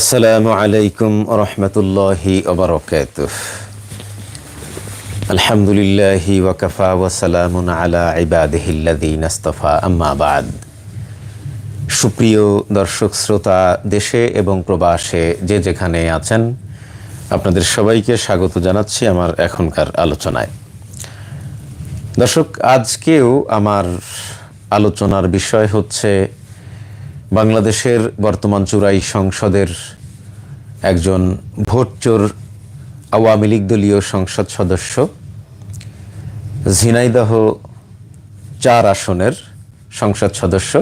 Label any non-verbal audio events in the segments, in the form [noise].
আসসালামু আলাইকুম রহমতুল্লাহি ওবরকাত আলহামদুলিল্লাহি ওয়াকাফা ওয়াসালামুন আলা ইবাদিহিল্লাযীন আস্তাফা। আম্মা বাদ। সুপ্রিয় দর্শক, শ্রোতা, দেশে এবং প্রবাসে যে যেখানে আছেন, আপনাদের সবাইকে স্বাগত জানাচ্ছি আমার এখনকার আলোচনায়। দর্শক, আজকেও আমার আলোচনার বিষয় হচ্ছে বাংলাদেশের বর্তমান চুরাই সংসদের একজন ভোটচোর আওয়ামী লীগ দলীয় সংসদ সদস্য। ঝিনাইদহ চার আসনের সংসদ সদস্য,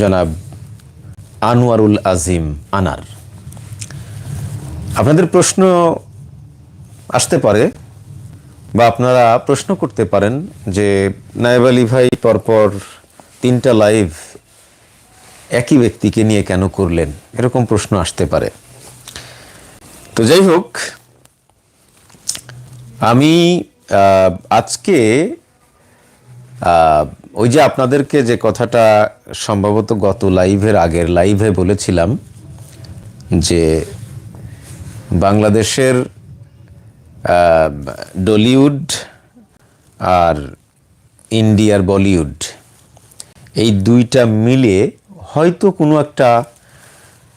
জনাব আনোয়ারুল আজিম আনার। আপনাদের প্রশ্ন আসতে পারে বা আপনারা প্রশ্ন করতে পারেন যে নায়েব আলী ভাই পরপর তিনটা লাইভ একই ব্যক্তিকে নিয়ে কেন করলেন? এরকম প্রশ্ন আসতে পারে। তো যাই হোক, আমি আজকে ওই যে আপনাদেরকে যে কথাটা সম্ভবত গত লাইভের আগের লাইভে বলেছিলাম, যে বাংলাদেশের ডলিউড আর ইন্ডিয়ার বলিউড, এই দুইটা মিলে হয়তো কোনো একটা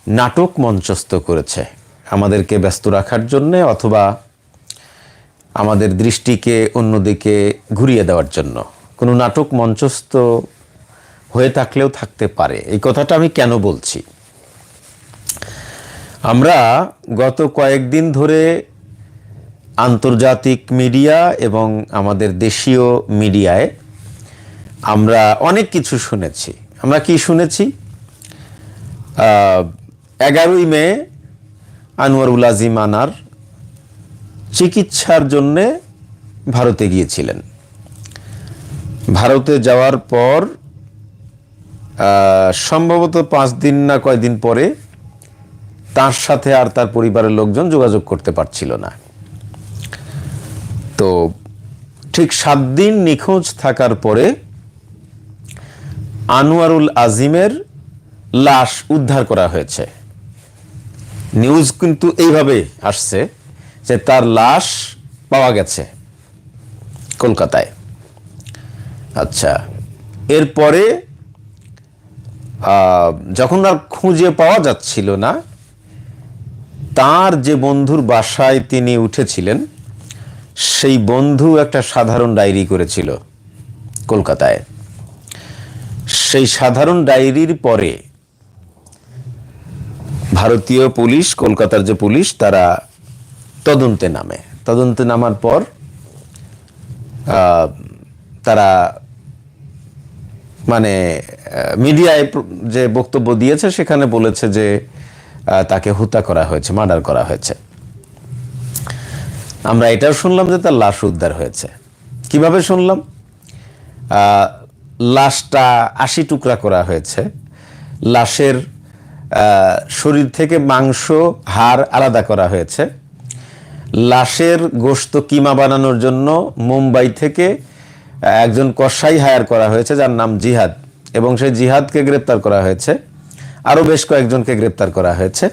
নাটক মঞ্চস্থ করেছে আমাদেরকে ব্যস্ত রাখার জন্যে অথবা আমাদের দৃষ্টিকে অন্যদিকে ঘুরিয়ে দেওয়ার জন্য। কোনো নাটক মঞ্চস্থ হয়ে থাকলেও থাকতে পারে। এই কথাটা আমি কেন বলছি? আমরা গত কয়েকদিন ধরে আন্তর্জাতিক মিডিয়া এবং আমাদের দেশীয় মিডিয়ায় আমরা অনেক কিছু শুনেছি। আমরা কি শুনেছি? এগারোই মে আনোয়ারুল আজিম আনার চিকিৎসার জন্যে ভারতে গিয়েছিলেন। ভারতে যাওয়ার পর সম্ভবত পাঁচ দিন না কয়দিন পরে তার সাথে আর তার পরিবারের লোকজন যোগাযোগ করতে পারছিল না। তো ঠিক সাত দিন নিখোঁজ থাকার পরে আনোয়ারুল আজিমের লাশ উদ্ধার করা হয়েছে। নিউজ কিন্তু এইভাবে আসছে যে তার লাশ পাওয়া গেছে কলকাতায়। আচ্ছা এরপরে যখন আর খুঁজে পাওয়া যাচ্ছিল না, তার যে বন্ধুর বাসায় তিনি উঠেছিলেন, সেই বন্ধু একটা সাধারণ ডায়েরি করেছিল কলকাতায়। সেই সাধারণ ডায়েরির পরে ভারতীয় পুলিশ, কলকাতার যে পুলিশ, তারা তদন্তে নামে। তদন্তে নামার পর তারা মানে মিডিয়ায় যে বক্তব্য দিয়েছে, সেখানে বলেছে যে তাকে হত্যা করা হয়েছে, মার্ডার করা হয়েছে। আমরা এটাও শুনলাম যে তার লাশ উদ্ধার হয়েছে। কীভাবে শুনলাম? লাশটা আশি টুকরা করা হয়েছে। লাশের শরীর থেকে মাংস, হাড় আলাদা করা হয়েছে। লাশের গোশত কিমা বানানোর জন্য মুম্বাই থেকে একজন কসাই হায়ার করা হয়েছে, যার নাম জিহাদ। এবং সেই জিহাদকে গ্রেপ্তার করা হয়েছে। আরও বেশ কয়েকজনকে গ্রেপ্তার করা হয়েছে।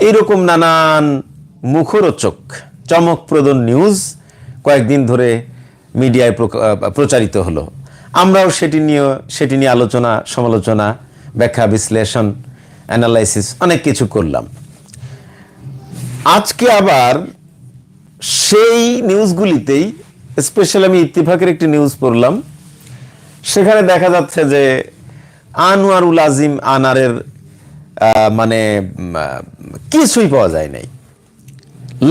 এইরকম নানান মুখরোচক, চমকপ্রদ নিউজ কয়েকদিন ধরে মিডিয়ায় প্রচারিত হলো। আমরাও সেটি নিয়ে সেটি নিয়ে আলোচনা, সমালোচনা, ব্যাখ্যা, বিশ্লেষণ অ্যানালাইসিস অনেক কিছু করলাম। আজকে আবার সেই নিউজগুলিতেই স্পেশাল আমি ইত্তিফাকের একটি নিউজ পড়লাম। সেখানে দেখা যাচ্ছে যে আনোয়ারুল আজিম আনারের মানে কিছুই পাওয়া যায় নাই।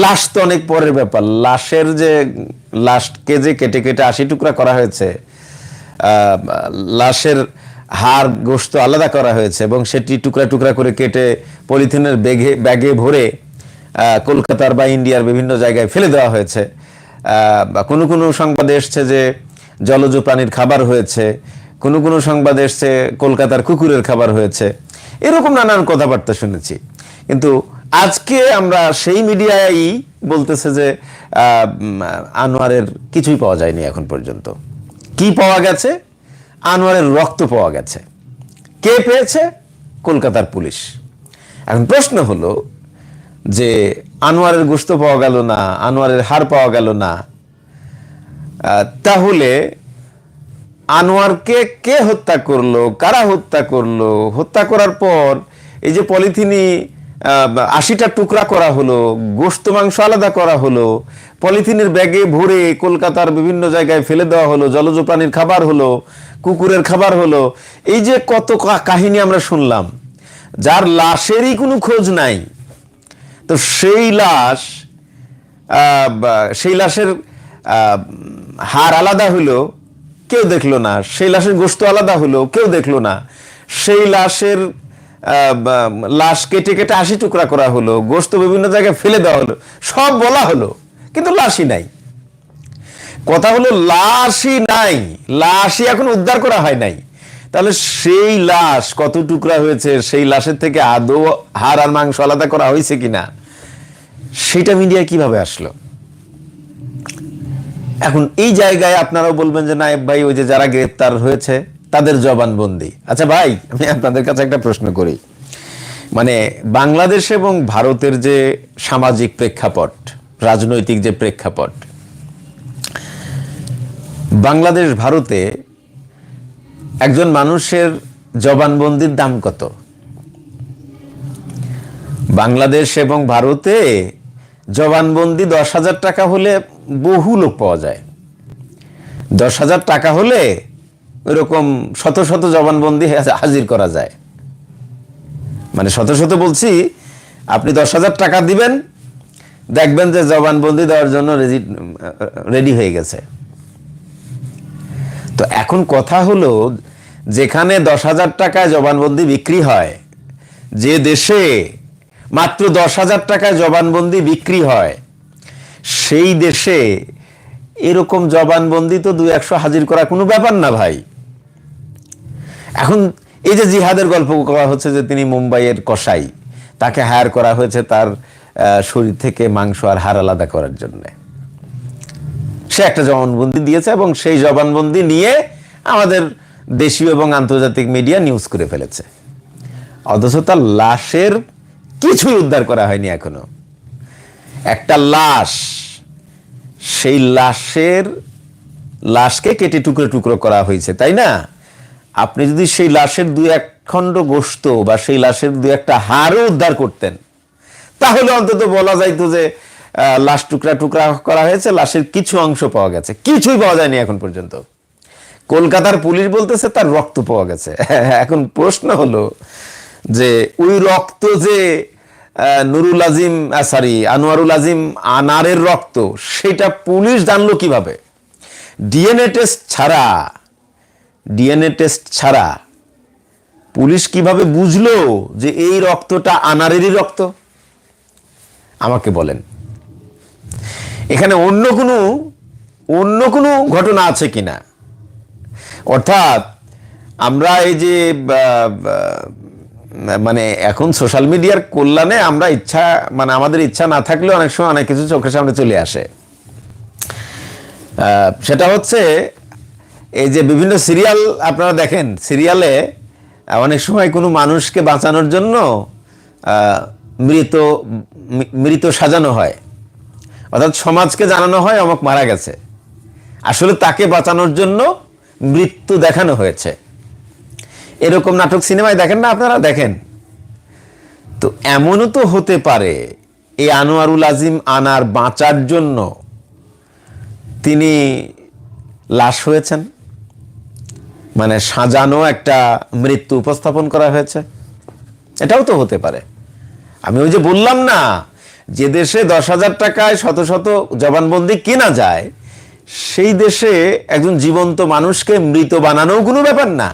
লাশ তো অনেক পরের ব্যাপার। লাশের যে লাশকে যে কেটে কেটে আশি টুকরা করা হয়েছে লাশের হাড় গোস্ত আলাদা করা হয়েছে এবং সেটি টুকরা টুকরা করে কেটে পলিথিনের ব্যাগে ব্যাগে ভরে কলকাতার বা ইন্ডিয়ার বিভিন্ন জায়গায় ফেলে দেওয়া হয়েছে। বা কোনো কোনো সংবাদে এসছে যে জলজ প্রাণীর খাবার হয়েছে, কোনো কোনো সংবাদ এসছে কলকাতার কুকুরের খাবার হয়েছে। এরকম নানান কথাবার্তা শুনেছি। কিন্তু আজকে আমরা সেই মিডিয়ায় বলতেছে যে আনোয়ারের কিছুই পাওয়া যায়নি এখন পর্যন্ত। কি পাওয়া গেছে? আনোয়ারের রক্ত পাওয়া গেছে। কে পেয়েছে? কলকাতার পুলিশ। এখন প্রশ্ন হলো যে আনোয়ারের গোস্ত পাওয়া গেল না, আনোয়ারের হার পাওয়া গেল না তাহলে আনোয়ারকে কে হত্যা করল, কারা হত্যা করল? হত্যা করার পর এই যে পলিথিনি আশিটা টুকরা করা হলো, গোস্ত, মাংস আলাদা করা হলো, পলিথিনের ব্যাগে ভরে কলকাতার বিভিন্ন জায়গায় ফেলে দেওয়া হলো, জলজ প্রাণীর খাবার হলো, কুকুরের খাবার হলো। এই যে কত কাহিনী আমরা শুনলাম, যার লাশেরই কোনো খোঁজ নাই। তো সেই লাশ সেই লাশের হার আলাদা হলো, কেউ দেখল না। সেই লাশের গোস্ত আলাদা হলো, কেউ দেখল না। সেই লাশের লাশ কেটে কেটে আশি টুকরা করা হলো, গোস্ত বিভিন্ন জায়গায় ফেলে দেওয়া হলো, সব বলা হলো, কিন্তু লাশই নাই। কথা হলো লাশই নাই, লাশই এখন উদ্ধার করা হয় নাই। তাহলে সেই লাশ কত টুকরা হয়েছে, সেই লাশের থেকে আদৌ হাড় আর মাংস আলাদা করা হয়েছে কিনা, সেটা মিডিয়া কীভাবে আসলো? এখন এই জায়গায় আপনারাও বলবেন যে নায়েব ভাই, ওই যে যারা গ্রেপ্তার হয়েছে তাদের জবানবন্দি। আচ্ছা ভাই, আমি আপনাদের কাছে একটা প্রশ্ন করি। মানে বাংলাদেশ এবং ভারতের যে সামাজিক প্রেক্ষাপট, রাজনৈতিক যে প্রেক্ষাপট, বাংলাদেশ, ভারতে একজন মানুষের জবানবন্দির দাম কত? বাংলাদেশ এবং ভারতে জবানবন্দি দশ হাজার টাকা হলে বহু লোক পাওয়া যায়। দশ হাজার টাকা হলে এরকম শত শত জবানবন্দি হাজির করা যায়। মানে শত শত বলছি, আপনি দশ হাজার টাকা দিবেন, দেখবেন যে জবানবন্দি দেওয়ার জন্য রেডি হয়ে গেছে। তো এখন কথা হলো, যেখানে দশ হাজার টাকায় জবানবন্দি বিক্রি হয়, যে দেশে মাত্র দশ হাজার টাকায় জবানবন্দি বিক্রি হয়, সেই দেশে এরকম জবানবন্দি তো দু একশো হাজির করা কোনো ব্যাপার না ভাই। এখন এই যে জিহাদের গল্প করা হচ্ছে যে তিনি মুম্বাইয়ের কসাই, তাকে হায়ার করা হয়েছে তার শরীর থেকে মাংস আর হার আলাদা করার জন্য। সে একটা জবানবন্দি দিয়েছে এবং সেই জবানবন্দি নিয়ে আমাদের দেশীয় এবং আন্তর্জাতিক মিডিয়া নিউজ করে ফেলেছে। অথচ তার লাশের কিছুই উদ্ধার করা হয়নি এখনও। একটা লাশ, সেই লাশের লাশকে কেটে টুকরো টুকরো করা হয়েছে, তাই না? আপনি যদি সেই লাশের দু এক খণ্ড গোস্ত বা সেই লাশের দু একটা হাড়ও উদ্ধার করতেন, তাহলে অন্তত বলা যাইতো যে লাশ টুকরা টুকরা করা হয়েছে, লাশের কিছু অংশ পাওয়া গেছে। কিছুই পাওয়া যায়নি এখন পর্যন্ত। কলকাতার পুলিশ বলতেছে তার রক্ত পাওয়া গেছে। [laughs] এখন প্রশ্ন হলো যে, ওই রক্ত যে নুরুল আজিম সরি আনোয়ারুল আজিম আনারের রক্ত, সেটা পুলিশ জানলো কীভাবে? ডিএনএ টেস্ট ছাড়া ডিএনএ টেস্ট ছাড়া পুলিশ কীভাবে বুঝলো যে এই রক্তটা আনারেরই রক্ত? আমাকে বলেন। এখানে অন্য কোনো অন্য কোনো ঘটনা আছে কিনা? অর্থাৎ আমরা এই যে মানে এখন সোশ্যাল মিডিয়ার কল্যাণে আমরা ইচ্ছা মানে আমাদের ইচ্ছা না থাকলেও অনেক সময় অনেক কিছু চোখের সামনে চলে আসে। সেটা হচ্ছে এই যে বিভিন্ন সিরিয়াল আপনারা দেখেন, সিরিয়ালে অনেক সময় কোনো মানুষকে বাঁচানোর জন্য মৃত মৃত সাজানো হয়। অর্থাৎ সমাজকে জানানো হয়, অমুক মারা গেছে। আসলে তাকে বাঁচানোর জন্য মৃত্যু দেখানো হয়েছে। এরকম নাটক সিনেমায় দেখেন না আপনারা? দেখেন। তো এমনও তো হতে পারে, এই আনোয়ারুল আজিম আনার বাঁচার জন্য তিনি লাশ হয়েছেন। মানে সাজানো একটা মৃত্যু উপস্থাপন করা হয়েছে। এটাও তো হতে পারে। আমি ওই যে বললাম না, যে দেশে দশ হাজার টাকায় শত শত জবানবন্দি কেনা যায়, সেই দেশে একজন জীবন্ত মানুষকে মৃত বানানোও কোনো ব্যাপার না।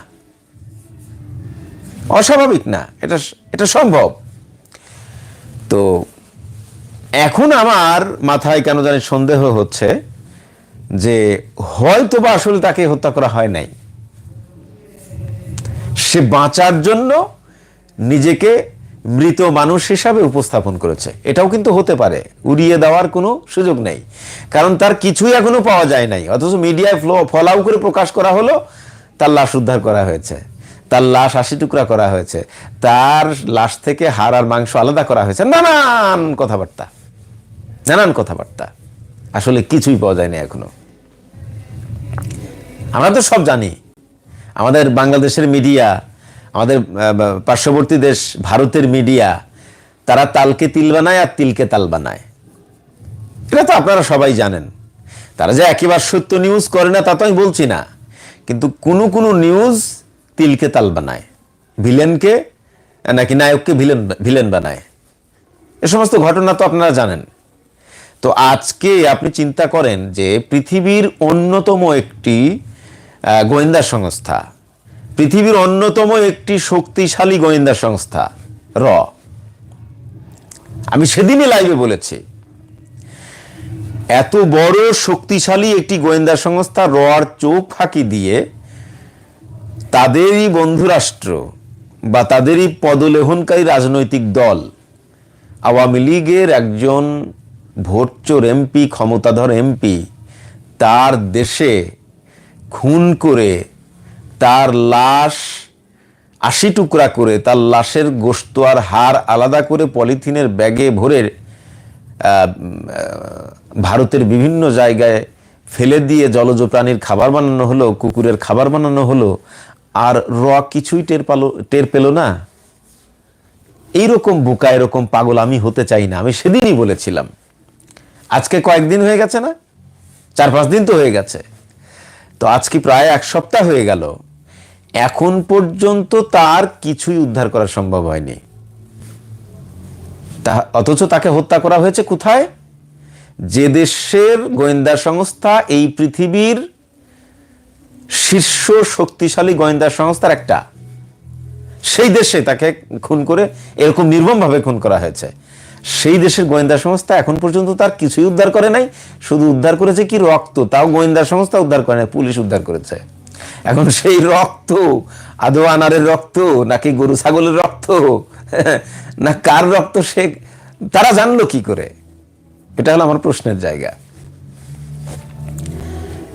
অস্বাভাবিক না, এটা এটা সম্ভব। তো এখন আমার মাথায় কেন জানি সন্দেহ হচ্ছে যে হয়তো বা আসলে তাকে হত্যা করা হয় নাই। সে বাঁচার জন্য নিজেকে মৃত মানুষ হিসাবে উপস্থাপন করেছে। এটাও কিন্তু হতে পারে। উড়িয়ে দেওয়ার কোনো সুযোগ নেই। কারণ তার কিছুই এখনও পাওয়া যায় নাই। অথচ মিডিয়ায় ফ্লো, ফলাও করে প্রকাশ করা হলো, তার লাশ উদ্ধার করা হয়েছে। তার লাশ আশি টুকরা করা হয়েছে। তার লাশ থেকে হাড় আর মাংস আলাদা করা হয়েছে। নানান কথাবার্তা। নানান কথাবার্তা। আসলে কিছুই পাওয়া যায়নি এখনও। আমরা তো সব জানি। আমাদের বাংলাদেশের মিডিয়া, আমাদের পার্শ্ববর্তী দেশ, ভারতের মিডিয়া, তারা তালকে তিল বানায় আর তিলকে তাল বানায়। এটা তো আপনারা সবাই জানেন। তারা যে একেবারে সত্য নিউজ করে না, তা তো আমি বলছি না। কিন্তু কোনো কোনো নিউজ তিলকে তাল বানায়। ভিলেনকে নাকি নায়ককে ভিলেন ভিলেন বানায়। এ সমস্ত ঘটনা তো আপনারা জানেন। তো আজকে আপনি চিন্তা করেন যে পৃথিবীর অন্যতম একটি গোয়েন্দা সংস্থা। পৃথিবীর অন্যতম একটি শক্তিশালী গোয়েন্দা সংস্থা, র। আমি সেদিনই লাইভে বলেছি, এত বড় শক্তিশালী একটি গোয়েন্দা সংস্থা রর চোখ ফাঁকি দিয়ে তাদেরই বন্ধুরাষ্ট্র বা তাদেরই পদলেহনকারী রাজনৈতিক দল, আওয়ামী লীগের একজন ভোটচোর এমপি, ক্ষমতাধর এমপি, তার দেশে খুন করে তার লাশ, আশি টুকরা করে তার লাশের গোস্ত আর হাড় আলাদা করে পলিথিনের ব্যাগে ভরে ভারতের বিভিন্ন জায়গায় ফেলে দিয়ে জলজ প্রাণীর খাবার বানানো হলো, কুকুরের খাবার বানানো হলো, আর র কিছুই টের পালো, টের পেল না। এইরকম বোকা, এরকম পাগল আমি হতে চাই না, আমি সেদিনই বলেছিলাম। আজকে কয়েকদিন হয়ে গেছে না? চার পাঁচ দিন তো হয়ে গেছে। তো আজকে প্রায় এক সপ্তাহ হয়ে গেল। এখন পর্যন্ত তার কিছুই উদ্ধার করা সম্ভব হয়নি। তা, অথচ তাকে হত্যা করা হয়েছে কোথায়? যে দেশের গোয়েন্দা সংস্থা এই পৃথিবীর শীর্ষ শক্তিশালী গোয়েন্দা সংস্থার একটা। সেই দেশে তাকে খুন করে এরকম নির্মমভাবে খুন করা হয়েছে। সেই দেশের গোয়েন্দা সংস্থা এখন পর্যন্ত তার কিছুই উদ্ধার করে নাই। শুধু উদ্ধার করেছে কি রক্ত? তাও গোয়েন্দা সংস্থা উদ্ধার করে নাই, পুলিশ উদ্ধার করেছে। এখন সেই রক্ত, আদৌ আনারের রক্ত, নাকি গরু ছাগলের রক্ত? [laughs] না কার রক্ত সে, তারা জানলো কি করে? এটা হলো আমার প্রশ্নের জায়গা।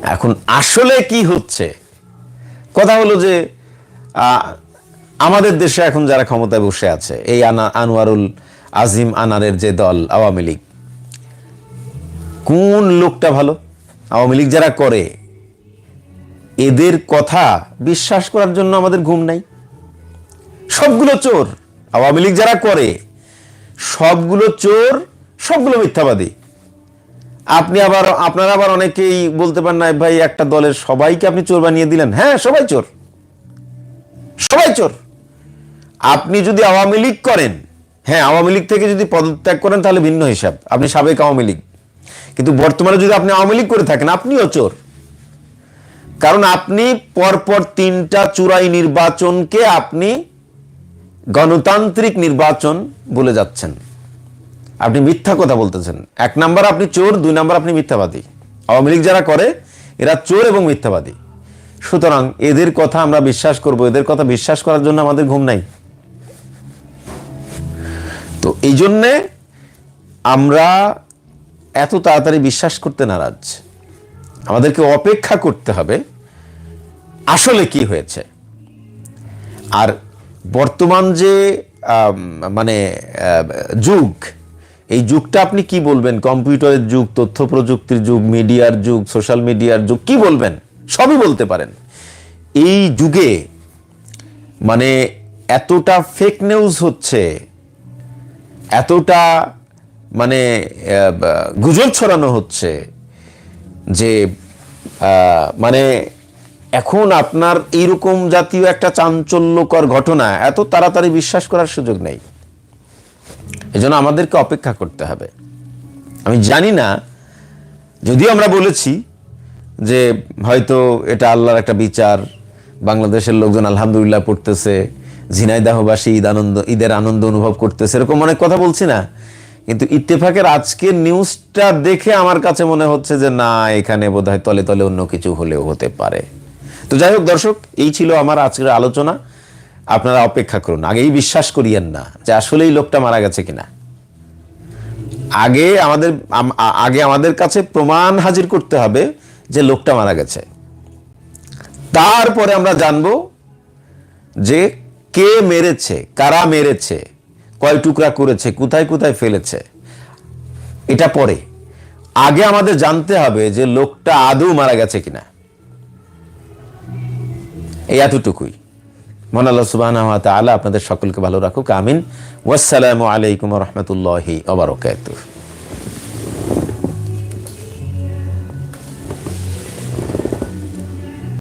এখন আসলে কি হচ্ছে? কথা হলো যে আমাদের দেশে এখন যারা ক্ষমতায় বসে আছে, এই আনা, আনোয়ারুল আজিম আনারের যে দল আওয়ামী লীগ। কোন লোকটা ভালো? আওয়ামী লীগ যারা করে, এদের কথা বিশ্বাস করার জন্য আমাদের ঘুম নাই। সবগুলো চোর আওয়ামী লীগ যারা করে, সবগুলো চোর, সবগুলো মিথ্যাবাদী। আপনি আবার, আপনারা আবার অনেকেই বলতে পারেন না ভাই, একটা দলের সবাইকে আপনি চোর বানিয়ে দিলেন। হ্যাঁ সবাই চোর। সবাই চোর। আপনি যদি আওয়ামী লীগ করেন হ্যাঁ আওয়ামী লীগ থেকে যদি পদত্যাগ করেন তাহলে ভিন্ন হিসাব। আপনি সাবেক আওয়ামী লীগ। কিন্তু বর্তমানে যদি আপনি আওয়ামী লীগ করে থাকেন, আপনিও চোর। কারণ আপনি পরপর তিনটা চূড়াই নির্বাচনকে আপনি গণতান্ত্রিক নির্বাচন বলে যাচ্ছেন। আপনি মিথ্যা কথা বলতেছেন। এক নাম্বার আপনি চোর, দুই নাম্বার আপনি মিথ্যাবাদী। আওয়ামী লীগ যারা করে, এরা চোর এবং মিথ্যাবাদী। সুতরাং এদের কথা আমরা বিশ্বাস করব। এদের কথা বিশ্বাস করার জন্য আমাদের ঘুম নাই। তো এই জন্যে আমরা এত তাড়াতাড়ি বিশ্বাস করতে নারাজ। আমাদেরকে অপেক্ষা করতে হবে আসলে কি হয়েছে। আর বর্তমান যে মানে যুগ, এই যুগটা আপনি কি বলবেন? কম্পিউটারের যুগ, তথ্য প্রযুক্তির যুগ, মিডিয়ার যুগ, সোশ্যাল মিডিয়ার যুগ, কি বলবেন? সবই বলতে পারেন। এই যুগে মানে এতটা ফেক নিউজ হচ্ছে এতটা মানে গুজব ছড়ানো হচ্ছে যে মানে এখন আপনার এইরকম জাতীয় একটা চাঞ্চল্যকর ঘটনা, এত তাড়াতাড়ি বিশ্বাস করার সুযোগ নেই। এজন্য আমাদেরকে অপেক্ষা করতে হবে। আমি জানি না, যদিও আমরা বলেছি যে, হয়তো এটা আল্লাহর একটা বিচার, বাংলাদেশের লোকজন আলহামদুলিল্লাহ পড়তেছে ঝিনাইদাহবাসী ঈদ আনন্দ, ঈদের আনন্দ অনুভব করতেছে, এরকম অনেক কথা বলছি না। কিন্তু ইত্তেফাকের আজকের নিউজটা দেখে আমার কাছে মনে হচ্ছে যে, না, এখানে বোধহয় তলে তলে অন্য কিছু হলেও হতে পারে। তো যাই হোক দর্শক, এই ছিল আমার আজকের আলোচনা। আপনারা অপেক্ষা করুন, আগেই বিশ্বাস করিয়েন না যে আসলেই লোকটা মারা গেছে কিনা। আগে আমাদের আগে আমাদের কাছে প্রমাণ হাজির করতে হবে যে লোকটা মারা গেছে। তারপরে আমরা জানব যে কে মেরেছে, কারা মেরেছে, কয় টুকরা করেছে, কোথায় কোথায় ফেলেছে, এটা পরে। আগে আমাদের জানতে হবে যে লোকটা আদৌ মারা গেছে কিনা। এই এতটুকুই। মন আল্লাহ সুবাহ আপনাদের সকলকে ভালো রাখুক, আমিন। ওয়াসালামু আলাইকুম রহমতুল্লাহি ওবরকাতুহ